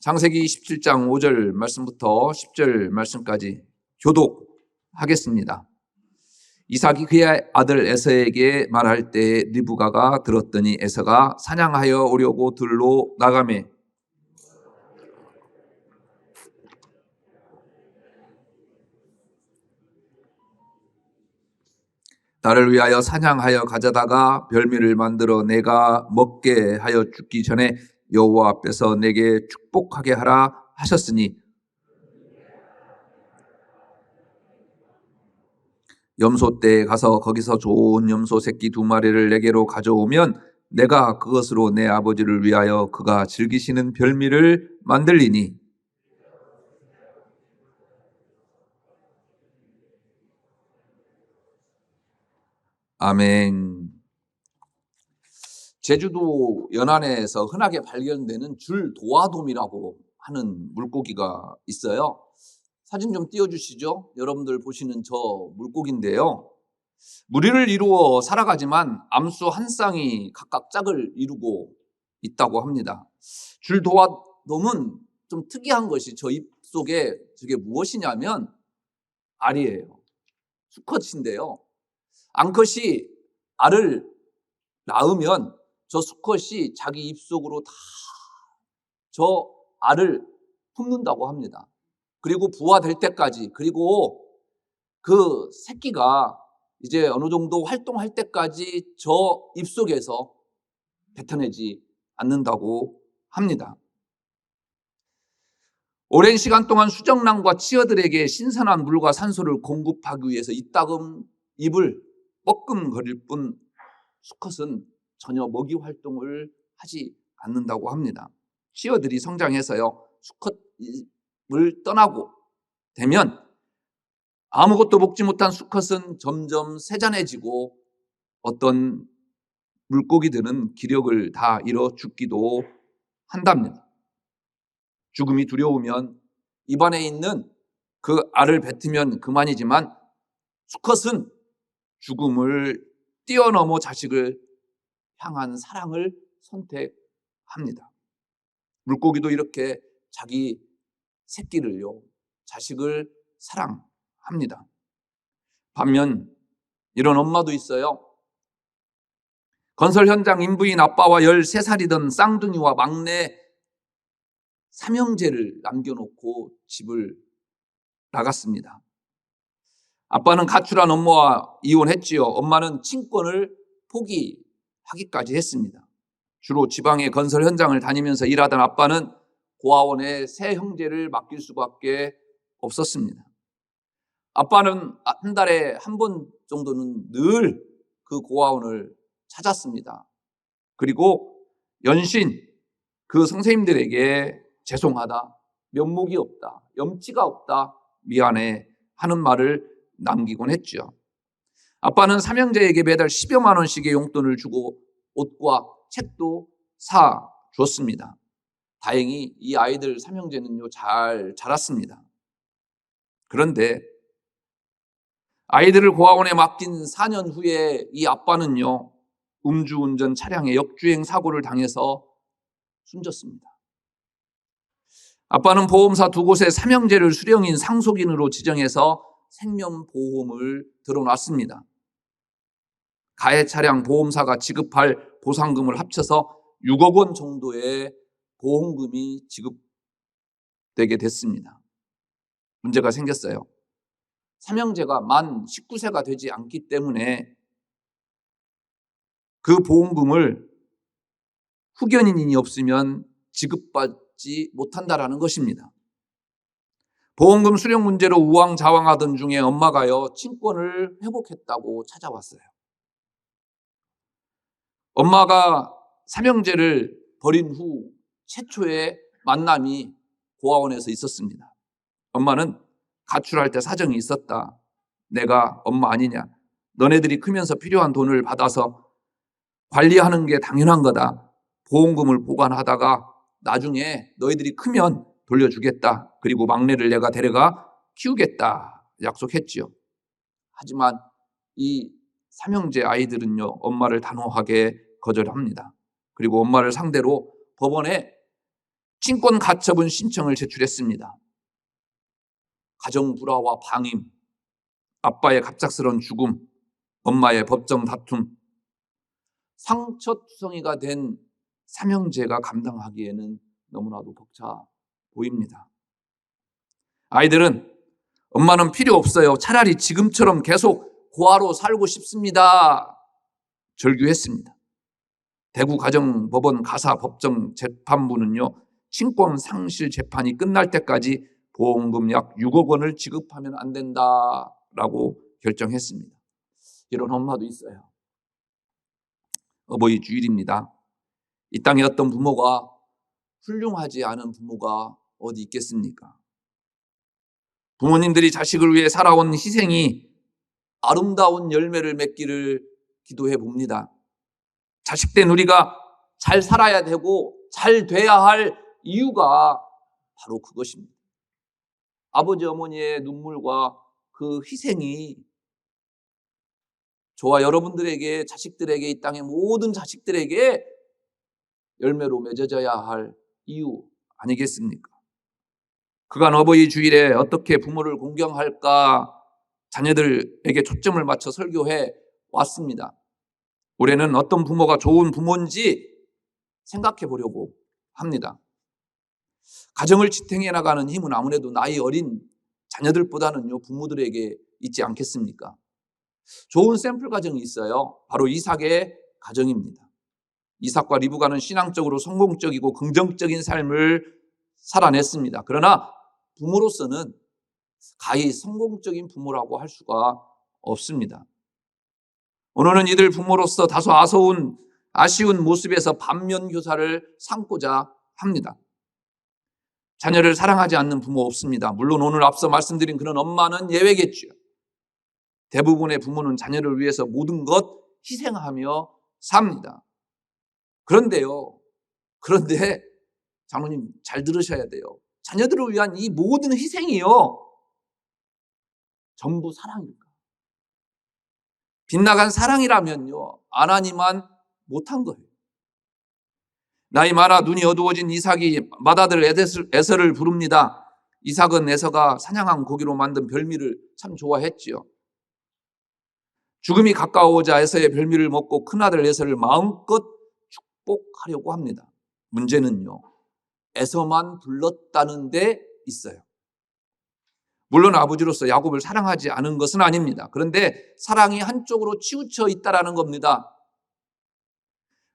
창세기 17장 5절 말씀부터 10절 말씀까지 교독하겠습니다. 이삭이 그의 아들 에서에게 말할 때 리브가가 들었더니 에서가 사냥하여 오려고 들로 나가매 나를 위하여 사냥하여 가져다가 별미를 만들어 내가 먹게 하여 죽기 전에 여호와 앞에서 내게 축복하게 하라 하셨으니. 염소 떼에 가서 거기서 좋은 염소 새끼 두 마리를 내게로 가져오면 내가 그것으로 내 아버지를 위하여 그가 즐기시는 별미를 만들리니 아멘. 제주도 연안에서 흔하게 발견되는 줄 도화돔이라고 하는 물고기가 있어요. 사진 좀 띄워주시죠. 여러분들 보시는 저 물고기인데요. 무리를 이루어 살아가지만 암수 한 쌍이 각각 짝을 이루고 있다고 합니다. 줄 도화돔은 좀 특이한 것이 저 입 속에 저게 무엇이냐면 알이에요. 수컷인데요. 암컷이 알을 낳으면 저 수컷이 자기 입속으로 다 저 알을 품는다고 합니다. 그리고 부화될 때까지 그리고 그 새끼가 이제 어느 정도 활동할 때까지 저 입속에서 뱉어내지 않는다고 합니다. 오랜 시간 동안 수정란과 치어들에게 신선한 물과 산소를 공급하기 위해서 이따금 입을 뻐끔거릴 뿐 수컷은 전혀 먹이 활동을 하지 않는다고 합니다. 치어들이 성장해서요, 수컷을 떠나고 되면 아무것도 먹지 못한 수컷은 점점 세잔해지고 어떤 물고기들은 기력을 다 잃어 죽기도 한답니다. 죽음이 두려우면 입안에 있는 그 알을 뱉으면 그만이지만 수컷은 죽음을 뛰어넘어 자식을 향한 사랑을 선택합니다. 물고기도 이렇게 자기 새끼를요, 자식을 사랑합니다. 반면 이런 엄마도 있어요. 건설 현장 인부인 아빠와 13살이던 쌍둥이와 막내 삼형제를 남겨놓고 집을 나갔습니다. 아빠는 가출한 엄마와 이혼했지요. 엄마는 친권을 포기하기까지 했습니다. 주로 지방의 건설 현장을 다니면서 일하던 아빠는 고아원에 세 형제를 맡길 수밖에 없었습니다. 아빠는 한 달에 한 번 정도는 늘 그 고아원을 찾았습니다. 그리고 연신 그 선생님들에게 죄송하다, 면목이 없다, 염치가 없다, 미안해 하는 말을 남기곤 했죠. 아빠는 삼형제에게 매달 10여만 원씩의 용돈을 주고 옷과 책도 사 줬습니다. 다행히 이 아이들 삼형제는요, 잘 자랐습니다. 그런데 아이들을 고아원에 맡긴 4년 후에 이 아빠는요, 음주운전 차량의 역주행 사고를 당해서 숨졌습니다. 아빠는 보험사 두 곳에 삼형제를 수령인 상속인으로 지정해서 생명보험을 들어놨습니다. 가해 차량 보험사가 지급할 보상금을 합쳐서 6억 원 정도의 보험금이 지급되게 됐습니다. 문제가 생겼어요. 삼형제가 만 19세가 되지 않기 때문에 그 보험금을 후견인이 없으면 지급받지 못한다라는 것입니다. 보험금 수령 문제로 우왕좌왕하던 중에 엄마가요, 친권을 회복했다고 찾아왔어요. 엄마가 삼형제를 버린 후 최초의 만남이 고아원에서 있었습니다. 엄마는 가출할 때 사정이 있었다. 내가 엄마 아니냐. 너네들이 크면서 필요한 돈을 받아서 관리하는 게 당연한 거다. 보험금을 보관하다가 나중에 너희들이 크면 돌려주겠다. 그리고 막내를 내가 데려가 키우겠다. 약속했지요. 하지만 이 삼형제 아이들은요, 엄마를 단호하게 거절합니다. 그리고 엄마를 상대로 법원에 친권 가처분 신청을 제출했습니다. 가정 불화와 방임, 아빠의 갑작스러운 죽음, 엄마의 법정 다툼, 상처투성이가 된 삼형제가 감당하기에는 너무나도 벅차 보입니다. 아이들은 엄마는 필요 없어요. 차라리 지금처럼 계속 고아로 살고 싶습니다. 절규했습니다. 대구 가정법원 가사 법정 재판부는요, 친권 상실 재판이 끝날 때까지 보험금 약 6억 원을 지급하면 안 된다라고 결정했습니다. 이런 엄마도 있어요. 어버이 주일입니다. 이 땅에 어떤 부모가 훌륭하지 않은 부모가 어디 있겠습니까? 부모님들이 자식을 위해 살아온 희생이 아름다운 열매를 맺기를 기도해 봅니다. 자식 된 우리가 잘 살아야 되고 잘 돼야 할 이유가 바로 그것입니다. 아버지 어머니의 눈물과 그 희생이 저와 여러분들에게 자식들에게 이 땅의 모든 자식들에게 열매로 맺어져야 할 이유 아니겠습니까? 그간 어버이 주일에 어떻게 부모를 공경할까 자녀들에게 초점을 맞춰 설교해 왔습니다. 올해는 어떤 부모가 좋은 부모인지 생각해 보려고 합니다. 가정을 지탱해 나가는 힘은 아무래도 나이 어린 자녀들보다는요, 부모들에게 있지 않겠습니까? 좋은 샘플 가정이 있어요. 바로 이삭의 가정입니다. 이삭과 리브가는 신앙적으로 성공적이고 긍정적인 삶을 살아냈습니다. 그러나 부모로서는 가히 성공적인 부모라고 할 수가 없습니다. 오늘은 이들 부모로서 다소 아쉬운, 아쉬운 모습에서 반면 교사를 삼고자 합니다. 자녀를 사랑하지 않는 부모 없습니다. 물론 오늘 앞서 말씀드린 그런 엄마는 예외겠죠. 대부분의 부모는 자녀를 위해서 모든 것 희생하며 삽니다. 그런데요. 그런데 장로님 잘 들으셔야 돼요. 자녀들을 위한 이 모든 희생이요. 전부 사랑입니까? 빗나간 사랑이라면요. 안 하니만 못한 거예요. 나이 많아 눈이 어두워진 이삭이 맏아들 에서를 부릅니다. 이삭은 에서가 사냥한 고기로 만든 별미를 참 좋아했지요. 죽음이 가까워오자 에서의 별미를 먹고 큰아들 에서를 마음껏 축복하려고 합니다. 문제는요. 에서만 불렀다는 데 있어요. 물론 아버지로서 야곱을 사랑하지 않은 것은 아닙니다. 그런데 사랑이 한쪽으로 치우쳐 있다라는 겁니다.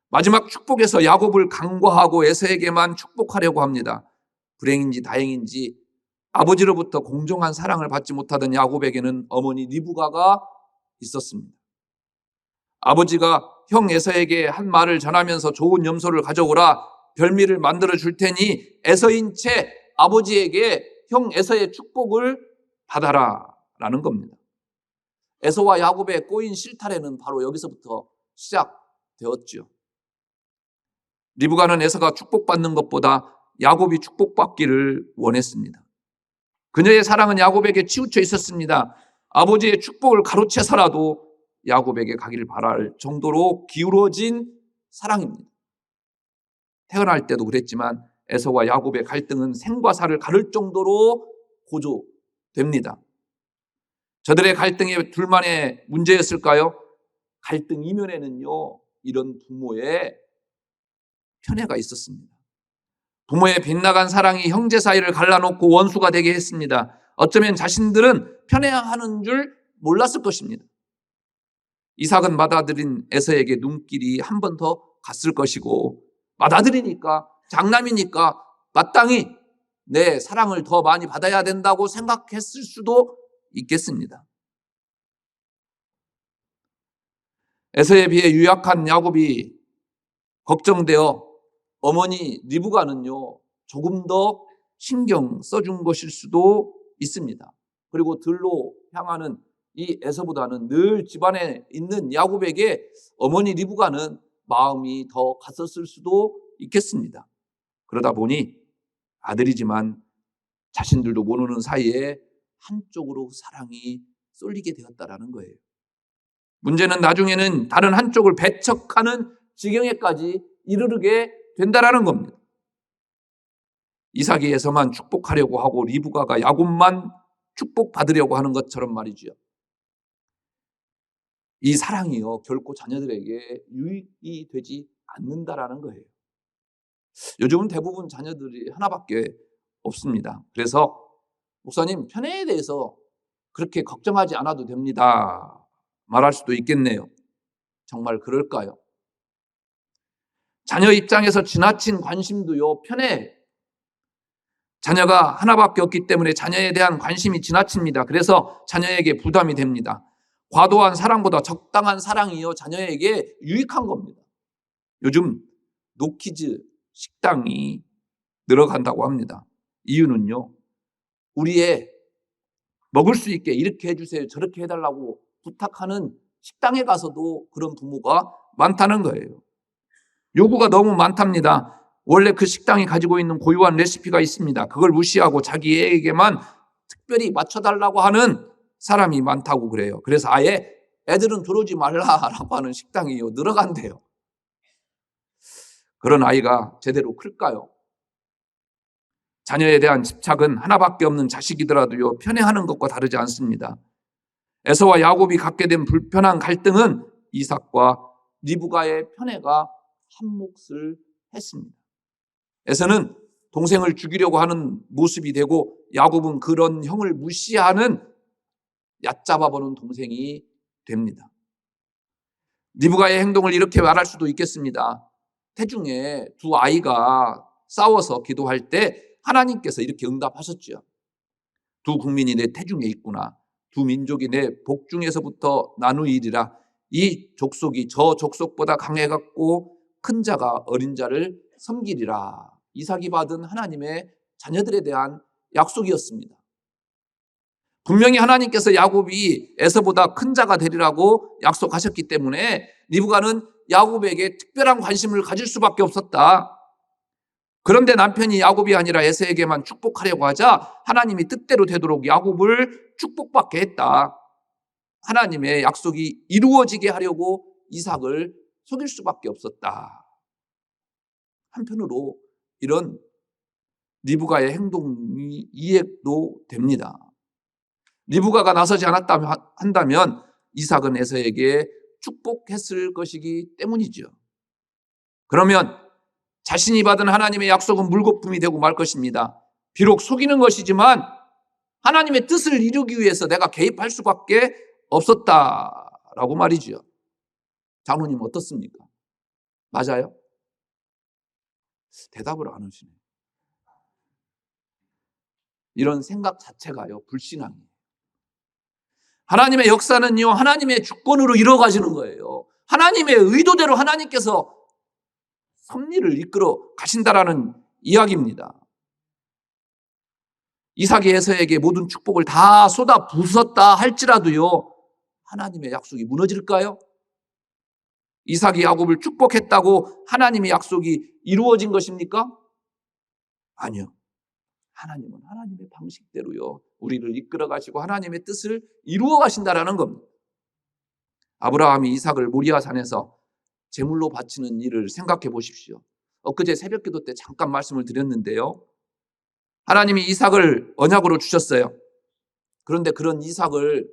마지막 축복에서 야곱을 강과하고 에서에게만 축복하려고 합니다. 불행인지 다행인지 아버지로부터 공정한 사랑을 받지 못하던 야곱에게는 어머니 리브가가 있었습니다. 아버지가 형 에서에게 한 말을 전하면서 좋은 염소를 가져오라 별미를 만들어 줄 테니 에서인 채 아버지에게 형 에서의 축복을 받아라 라는 겁니다. 에서와 야곱의 꼬인 실타래는 바로 여기서부터 시작되었죠. 리브가는 에서가 축복받는 것보다 야곱이 축복받기를 원했습니다. 그녀의 사랑은 야곱에게 치우쳐 있었습니다. 아버지의 축복을 가로채서라도 야곱에게 가기를 바랄 정도로 기울어진 사랑입니다. 태어날 때도 그랬지만 에서와 야곱의 갈등은 생과 사를 가를 정도로 고조됩니다. 저들의 갈등이 둘만의 문제였을까요? 갈등 이면에는요, 이런 부모의 편애가 있었습니다. 부모의 빗나간 사랑이 형제 사이를 갈라놓고 원수가 되게 했습니다. 어쩌면 자신들은 편애하는 줄 몰랐을 것입니다. 이삭은 맏아들인 에서에게 눈길이 한 번 더 갔을 것이고 맏아들이니까 장남이니까 마땅히 내 사랑을 더 많이 받아야 된다고 생각했을 수도 있겠습니다. 에서에 비해 유약한 야곱이 걱정되어 어머니 리브가는요 조금 더 신경 써준 것일 수도 있습니다. 그리고 들로 향하는 이 에서보다는 늘 집안에 있는 야곱에게 어머니 리브가는 마음이 더 갔었을 수도 있겠습니다. 그러다 보니 아들이지만 자신들도 모르는 사이에 한쪽으로 사랑이 쏠리게 되었다라는 거예요. 문제는 나중에는 다른 한쪽을 배척하는 지경에까지 이르르게 된다라는 겁니다. 이삭에서만 축복하려고 하고 리브가가 야곱만 축복받으려고 하는 것처럼 말이지요. 이 사랑이요 결코 자녀들에게 유익이 되지 않는다라는 거예요. 요즘은 대부분 자녀들이 하나밖에 없습니다. 그래서 목사님 편애에 대해서 그렇게 걱정하지 않아도 됩니다. 말할 수도 있겠네요. 정말 그럴까요? 자녀 입장에서 지나친 관심도요, 편애. 자녀가 하나밖에 없기 때문에 자녀에 대한 관심이 지나칩니다. 그래서 자녀에게 부담이 됩니다. 과도한 사랑보다 적당한 사랑이요, 자녀에게 유익한 겁니다. 요즘 노키즈 식당이 늘어간다고 합니다. 이유는요, 우리의 먹을 수 있게 이렇게 해주세요, 저렇게 해달라고 부탁하는 식당에 가서도 그런 부모가 많다는 거예요. 요구가 너무 많답니다. 원래 그 식당이 가지고 있는 고유한 레시피가 있습니다. 그걸 무시하고 자기 애에게만 특별히 맞춰달라고 하는 사람이 많다고 그래요. 그래서 아예 애들은 들어오지 말라라고 하는 식당이요. 늘어간대요. 그런 아이가 제대로 클까요? 자녀에 대한 집착은 하나밖에 없는 자식이더라도요, 편애하는 것과 다르지 않습니다. 에서와 야곱이 갖게 된 불편한 갈등은 이삭과 리브가의 편애가 한 몫을 했습니다. 에서는 동생을 죽이려고 하는 모습이 되고 야곱은 그런 형을 무시하는 얕잡아 보는 동생이 됩니다. 리브가의 행동을 이렇게 말할 수도 있겠습니다. 태중에 두 아이가 싸워서 기도할 때 하나님께서 이렇게 응답하셨죠. 두 국민이 내 태중에 있구나. 두 민족이 내 복중에서부터 나누이리라. 이 족속이 저 족속보다 강해갖고 큰 자가 어린 자를 섬기리라. 이삭이 받은 하나님의 자녀들에 대한 약속이었습니다. 분명히 하나님께서 야곱이 에서보다 큰 자가 되리라고 약속하셨기 때문에 리브가는 야곱에게 특별한 관심을 가질 수밖에 없었다. 그런데 남편이 야곱이 아니라 에서에게만 축복하려고 하자 하나님이 뜻대로 되도록 야곱을 축복받게 했다. 하나님의 약속이 이루어지게 하려고 이삭을 속일 수밖에 없었다. 한편으로 이런 리브가의 행동이 이해도 됩니다. 리브가가 나서지 않았다면 한다면 이삭은 에서에게 축복했을 것이기 때문이죠. 그러면 자신이 받은 하나님의 약속은 물거품이 되고 말 것입니다. 비록 속이는 것이지만 하나님의 뜻을 이루기 위해서 내가 개입할 수밖에 없었다라고 말이죠. 장로님 어떻습니까? 맞아요? 대답을 안 하시네. 이런 생각 자체가요, 불신앙이에요. 하나님의 역사는요, 하나님의 주권으로 이루어가시는 거예요. 하나님의 의도대로 하나님께서 섭리를 이끌어 가신다라는 이야기입니다. 이삭이 에서에게 모든 축복을 다 쏟아 부었다 할지라도요, 하나님의 약속이 무너질까요? 이삭이 야곱을 축복했다고 하나님의 약속이 이루어진 것입니까? 아니요. 하나님은 하나님의 방식대로요. 우리를 이끌어 가시고 하나님의 뜻을 이루어 가신다라는 겁니다. 아브라함이 이삭을 모리아 산에서 제물로 바치는 일을 생각해 보십시오. 엊그제 새벽 기도 때 잠깐 말씀을 드렸는데요. 하나님이 이삭을 언약으로 주셨어요. 그런데 그런 이삭을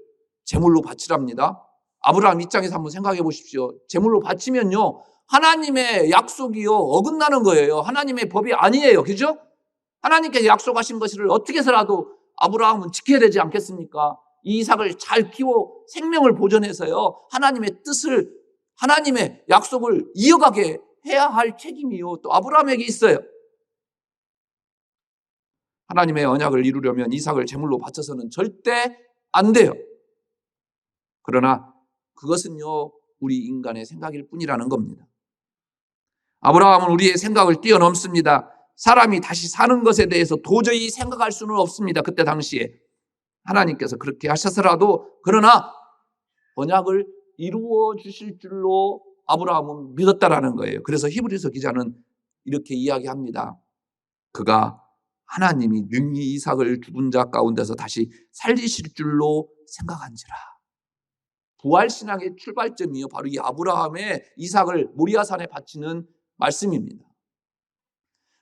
제물로 바치랍니다. 아브라함 입장에서 한번 생각해 보십시오. 제물로 바치면요. 하나님의 약속이요. 어긋나는 거예요. 하나님의 법이 아니에요. 그죠? 하나님께서 약속하신 것을 어떻게 해서라도 아브라함은 지켜야 되지 않겠습니까? 이 이삭을 잘 키워 생명을 보존해서요. 하나님의 뜻을, 하나님의 약속을 이어가게 해야 할 책임이요. 또 아브라함에게 있어요. 하나님의 언약을 이루려면 이삭을 제물로 바쳐서는 절대 안 돼요. 그러나 그것은요, 우리 인간의 생각일 뿐이라는 겁니다. 아브라함은 우리의 생각을 뛰어넘습니다. 사람이 다시 사는 것에 대해서 도저히 생각할 수는 없습니다. 그때 당시에. 하나님께서 그렇게 하셔서라도, 그러나 언약을 이루어 주실 줄로 아브라함은 믿었다라는 거예요. 그래서 히브리서 기자는 이렇게 이야기합니다. 그가 하나님이 능히 이삭을 죽은 자 가운데서 다시 살리실 줄로 생각한지라. 부활 신앙의 출발점이요 바로 이 아브라함의 이삭을 모리아산에 바치는 말씀입니다.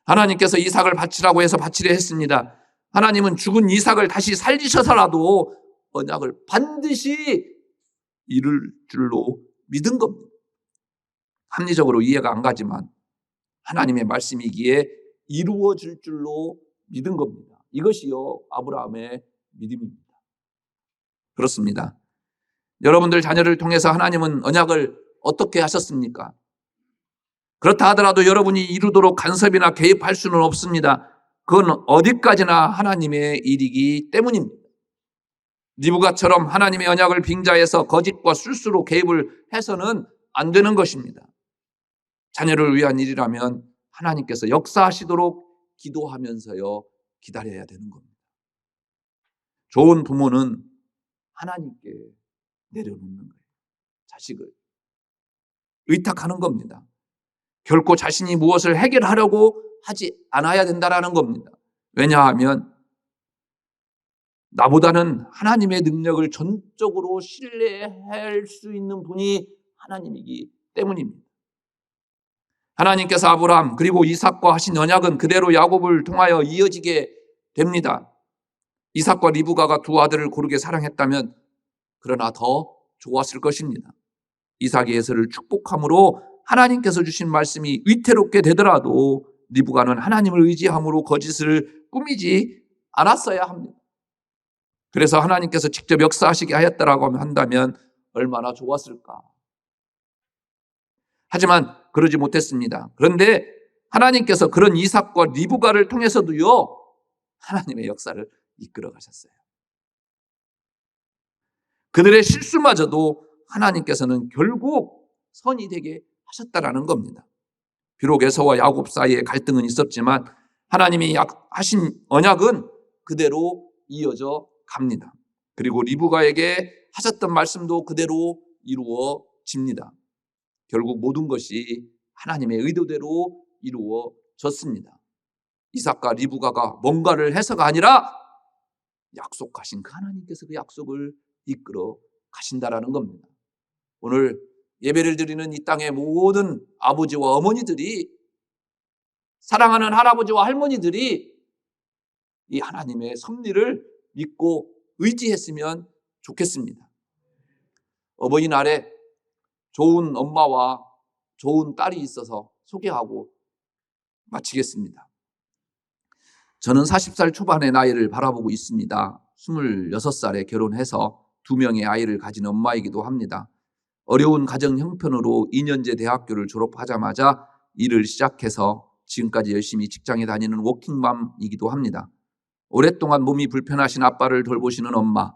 하나님께서 이삭을 바치라고 해서 바치려 했습니다. 하나님은 죽은 이삭을 다시 살리셔서라도 언약을 반드시 이룰 줄로 믿은 겁니다. 합리적으로 이해가 안 가지만 하나님의 말씀이기에 이루어질 줄로 믿은 겁니다. 이것이요 아브라함의 믿음입니다. 그렇습니다. 여러분들 자녀를 통해서 하나님은 언약을 어떻게 하셨습니까? 그렇다 하더라도 여러분이 이루도록 간섭이나 개입할 수는 없습니다. 그건 어디까지나 하나님의 일이기 때문입니다. 니부가처럼 하나님의 언약을 빙자해서 거짓과 술수로 개입을 해서는 안 되는 것입니다. 자녀를 위한 일이라면 하나님께서 역사하시도록 기도하면서요 기다려야 되는 겁니다. 좋은 부모는 하나님께 내려놓는 거예요. 자식을 의탁하는 겁니다. 결코 자신이 무엇을 해결하려고 하지 않아야 된다라는 겁니다. 왜냐하면 나보다는 하나님의 능력을 전적으로 신뢰할 수 있는 분이 하나님이기 때문입니다. 하나님께서 아브라함 그리고 이삭과 하신 언약은 그대로 야곱을 통하여 이어지게 됩니다. 이삭과 리브가가 두 아들을 고르게 사랑했다면 그러나 더 좋았을 것입니다. 이삭의 예서를 축복함으로 하나님께서 주신 말씀이 위태롭게 되더라도 리브가는 하나님을 의지함으로 거짓을 꾸미지 않았어야 합니다. 그래서 하나님께서 직접 역사하시게 하였다라고 한다면 얼마나 좋았을까. 하지만 그러지 못했습니다. 그런데 하나님께서 그런 이삭과 리브가를 통해서도요, 하나님의 역사를 이끌어 가셨어요. 그들의 실수마저도 하나님께서는 결국 선이 되게 하셨다라는 겁니다. 비록 에서와 야곱 사이에 갈등은 있었지만 하나님이 하신 언약은 그대로 이어져 갑니다. 그리고 리브가에게 하셨던 말씀도 그대로 이루어집니다. 결국 모든 것이 하나님의 의도대로 이루어졌습니다. 이삭과 리브가가 뭔가를 해서가 아니라 약속하신 그 하나님께서 그 약속을 이끌어 가신다라는 겁니다. 오늘 예배를 드리는 이 땅의 모든 아버지와 어머니들이 사랑하는 할아버지와 할머니들이 이 하나님의 섭리를 믿고 의지했으면 좋겠습니다. 어버이날에 좋은 엄마와 좋은 딸이 있어서 소개하고 마치겠습니다. 저는 40살 초반의 나이를 바라보고 있습니다. 26살에 결혼해서 두 명의 아이를 가진 엄마이기도 합니다. 어려운 가정 형편으로 2년제 대학교를 졸업하자마자 일을 시작해서 지금까지 열심히 직장에 다니는 워킹맘이기도 합니다. 오랫동안 몸이 불편하신 아빠를 돌보시는 엄마.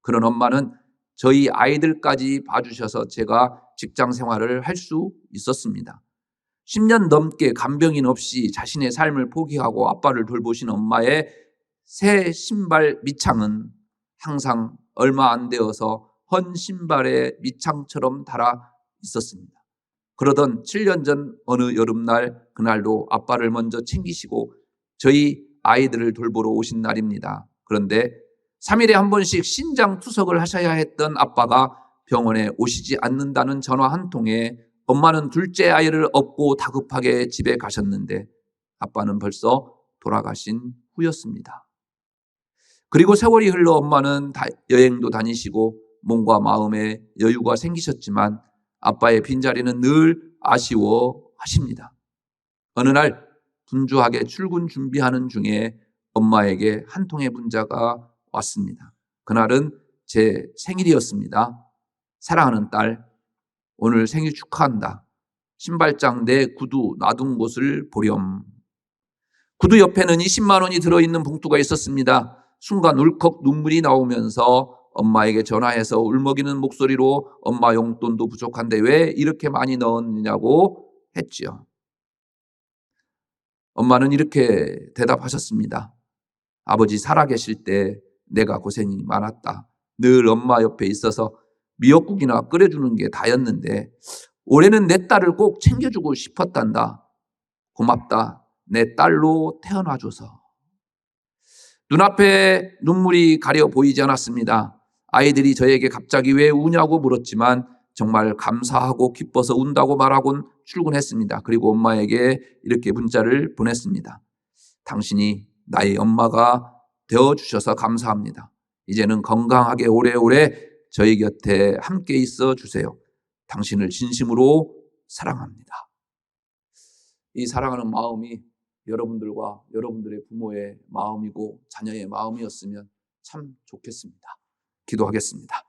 그런 엄마는 저희 아이들까지 봐주셔서 제가 직장 생활을 할 수 있었습니다. 10년 넘게 간병인 없이 자신의 삶을 포기하고 아빠를 돌보신 엄마의 새 신발 밑창은 항상 얼마 안 되어서 헌 신발의 밑창처럼 달아 있었습니다. 그러던 7년 전 어느 여름날 그날도 아빠를 먼저 챙기시고 저희 아이들을 돌보러 오신 날입니다. 그런데 3일에 한 번씩 신장 투석을 하셔야 했던 아빠가 병원에 오시지 않는다는 전화 한 통에 엄마는 둘째 아이를 업고 다급하게 집에 가셨는데 아빠는 벌써 돌아가신 후였습니다. 그리고 세월이 흘러 엄마는 여행도 다니시고 몸과 마음에 여유가 생기셨지만 아빠의 빈자리는 늘 아쉬워 하십니다. 어느 날 분주하게 출근 준비하는 중에 엄마에게 한 통의 문자가 왔습니다. 그날은 제 생일이었습니다. 사랑하는 딸, 오늘 생일 축하한다. 신발장 내 구두 놔둔 곳을 보렴. 구두 옆에는 20만 원이 들어있는 봉투가 있었습니다. 순간 울컥 눈물이 나오면서 엄마에게 전화해서 울먹이는 목소리로 엄마 용돈도 부족한데 왜 이렇게 많이 넣었느냐고 했지요. 엄마는 이렇게 대답하셨습니다. 아버지 살아계실 때 내가 고생이 많았다. 늘 엄마 옆에 있어서 미역국이나 끓여주는 게 다였는데 올해는 내 딸을 꼭 챙겨주고 싶었단다. 고맙다. 내 딸로 태어나줘서. 눈앞에 눈물이 가려 보이지 않았습니다. 아이들이 저에게 갑자기 왜 우냐고 물었지만 정말 감사하고 기뻐서 운다고 말하곤 출근했습니다. 그리고 엄마에게 이렇게 문자를 보냈습니다. 당신이 나의 엄마가 되어 주셔서 감사합니다. 이제는 건강하게 오래오래 저희 곁에 함께 있어 주세요. 당신을 진심으로 사랑합니다. 이 사랑하는 마음이 여러분들과 여러분들의 부모의 마음이고 자녀의 마음이었으면 참 좋겠습니다. 기도하겠습니다.